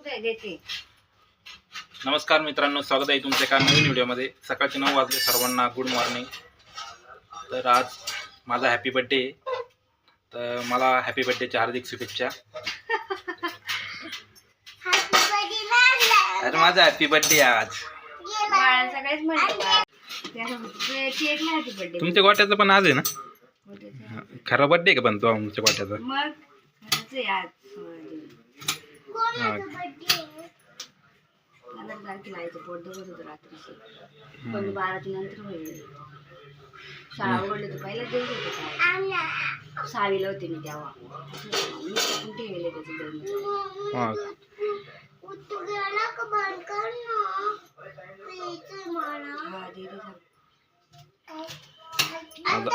कुठे देते नमस्कार मित्रांनो स्वागत आहे तुमच्या एका नवीन व्हिडिओमध्ये. सकाळचे नऊ वाजले सर्वांना गुड मॉर्निंग तर आज माझा हॅपी बड्डे तर मला हॅपी बड्डेच्या हार्दिक शुभेच्छा. अरे माझा हॅपी बड्डे आज. बाळा. सगळेच म्हणते केक नाही happy birthday. तुमच्या गोट्याचं पण आज आहे ना. खरा बड्डे का पण तो तुमच्या गोट्याचा? मग खरंच आहे आज. पण बाराच्या नंतर होईल शाळा तर दिवस होते सहावीला होते मी तेव्हा मी पण ठेवले त्याचे दोन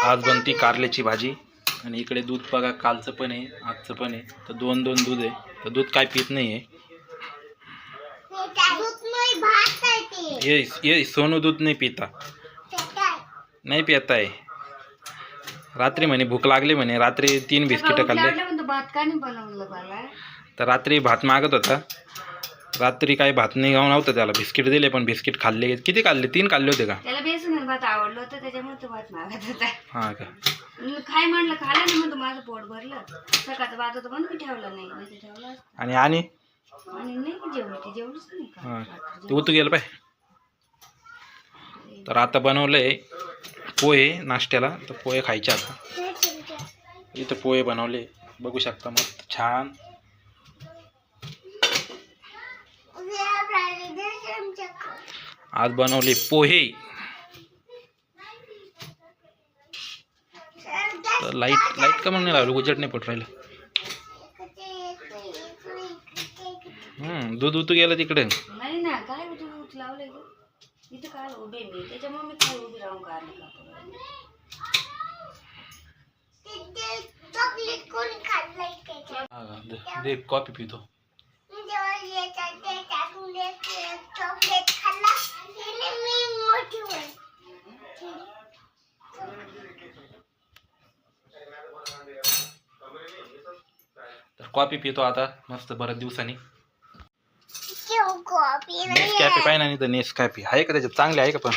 आज बनती कारल्याची भाजी. आणि इकडे दूध बघा कालचं पण आहे आजचं पण आहे. तर दोन दोन दूध आहे. तर दूध काय पित नाही है। ये ये सोनू दूध नहीं पीता। नहीं पिता है। रात्री म्हणे भूक लागली म्हणे रात्री तीन बिस्किट खाले खाल्ले का मला तर रात्री भात मागत होता। रात्री काही भात नाही गाव नव्हतं त्याला. बिस्किट दिले पण बिस्किट खाल्ले. किती खाल्ले? तीन खाल्ले होते का? त्याला बेसन भात आवडलं होतं त्याच्यामुळे तो भात मागत होता. हां का? मी काय म्हणलं खाल्लं नाही म्हणतो माझं पोट भरलं. सकाळचं भात होतं म्हणून मी ठेवलं नाही. नाही तर ठेवलं असतं. आणि आणि? आणि नाही मी जेवली ती जेवलीच नाही का? हां. रात्री ते उतू गेलं पाय. तर आता बनवलं आहे पोहे नाश्त्याला. तर पोहे खायचे आता. इथं पोहे बनवले. बघू शकता मस्त छान. आज बनवले पोहे. तर लाईट लाईट का म्हणून नाही लावलं उजेड नाही पट राहिलं. हम्म, दूध उतू गेलं तिकडे. नाही ना काय तू दूध लावलंय इथं काय उभे मी त्याच्यामुळे मी काय उभी राहून काढलं का दे- दे कॉफ़ी पितो तर कॉफ़ी पितो आता मस्त बऱ्याच दिवसांनी. कॅफे पाहिजे नाही तर कॅफे आहे का त्याच्यात? चांगले आहे का पण?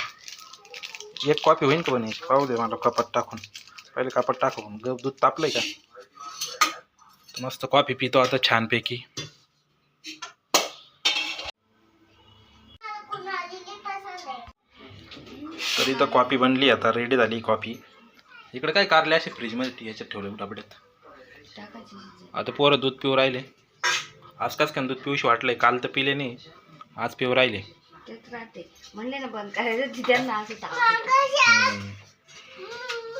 एक कॉफ़ी होईन का पण एक? पाहू दे मला कपात टाकून. पहिले कपात टाकून ग दूध तापलंय का? मस्त कॉफ़ी पितो आता छानपैकी. तर इथं कॉफी बनली आता रेडी झाली कॉफी इकडे काय कारले असे फ्रीजमध्ये याच्यात ठेवले डबड्यात. आता पोरं दूध पिऊ राहिले. आज कास काय दूध पिऊशी वाटलंय काल तर पिले नाही आज पिऊ राहिले. म्हणले ना बंद करायचं त्यांना.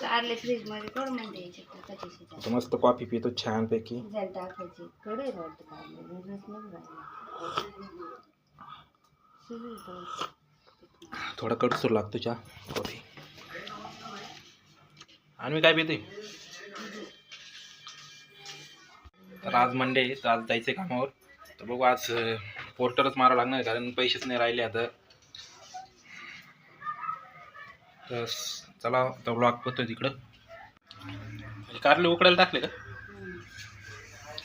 कारले फ्रीजमध्ये करून मस्त कॉफी पितो टाकायची कडे वाटतं कारले वेगळंच नाही राहिलं शिजू इथं. थोडा कडसूर लागतो चहा. कॉफी आणि मी काय पिते तर आज मंडे तर आज जायचं कामावर. तर बघू आज पोर्टरच मारावं लागणार कारण पैसेच नाही राहिले आता. तर चला आता ब्लॉग पोहतोय तिकडं. कारले उकडायला टाकले का.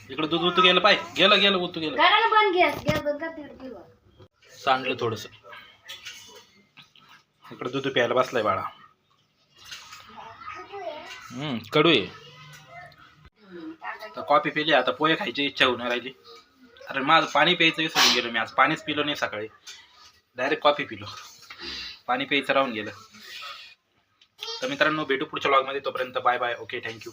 इकडं दूध उतू गेलं पाय. गेलं गेलं उतू गेलं. सांडलं थोडंसं. इकडं दूध प्यायला बसलाय बाळा. कडू आहे तर कॉफी पिली आता पोहे खायची इच्छा होऊन राहिली. अरे माझं पाणी प्यायचं विसरून गेलो मी आज. पाणीच पिलो नाही सकाळी. डायरेक्ट कॉफी पिलो. पाणी प्यायचं राहून गेलं. तर मित्रांनो भेटू पुढच्या ब्लॉगमध्ये तोपर्यंत बाय बाय ओके थँक्यू